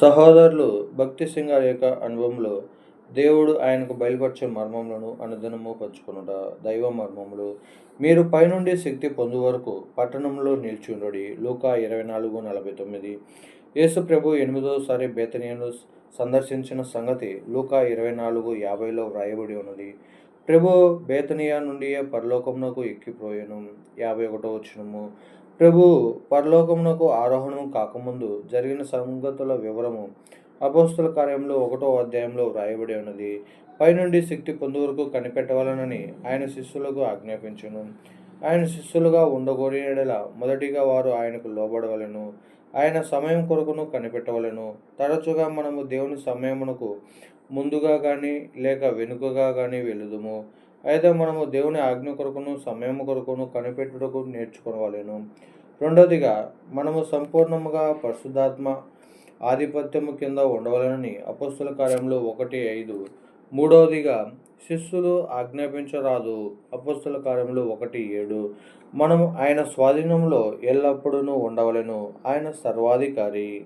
సహోదరులు భక్తి సింగ్ యొక్క అనుభవంలో దేవుడు ఆయనకు బయలుపరిచే మర్మములను అనుదినము పంచుకొనుట దైవ మర్మములు. మీరు పైనుండి శక్తి పొందు వరకు పట్టణంలో నిల్చుండడి లూకా ఇరవై నాలుగు నలభై తొమ్మిది. యేసు ప్రభు ఎనిమిదోసారి బేతనియను సందర్శించిన సంగతి లూకా ఇరవై నాలుగు యాభైలో వ్రాయబడి ఉన్నది. ప్రభు బేతనియా నుండి పరలోకమునకు ఎక్కిపోయాను. యాభై ఒకటో వచ్చినము ప్రభు పరలోకమునకు ఆరోహణం కాకముందు జరిగిన సంగతుల వివరము అపోస్తుల కార్యంలో ఒకటో అధ్యాయంలో వ్రాయబడి ఉన్నది. పైనుండి శక్తి పొందు వరకు కనిపెట్టవలనని ఆయన శిష్యులకు ఆజ్ఞాపించును. ఆయన శిష్యులుగా ఉండగోరినడల మొదటిగా వారు ఆయనకు లోబడవలెను. ఆయన సమయం కొరకును కనిపెట్టవలెను. తరచుగా మనము దేవుని సమయమునకు ముందుగా కానీ లేక వెనుకగా కానీ వెళుదుము అయితే మనము దేవుని ఆజ్ఞ కొరకును సమయం కొరకును కనిపెట్టుటకు నేర్చుకోవాలను రెండవదిగా మనము సంపూర్ణముగా పరిశుద్ధాత్మ ఆధిపత్యము కింద ఉండవలనని అపస్తుల కార్యంలో ఒకటి ఐదు. మూడవదిగా శిష్యులు ఆజ్ఞాపించరాదు అపస్తుల కార్యంలో ఒకటి ఏడు. మనము ఆయన స్వాధీనంలో ఎల్లప్పుడూ ఉండవలెను. ఆయన సర్వాధికారి.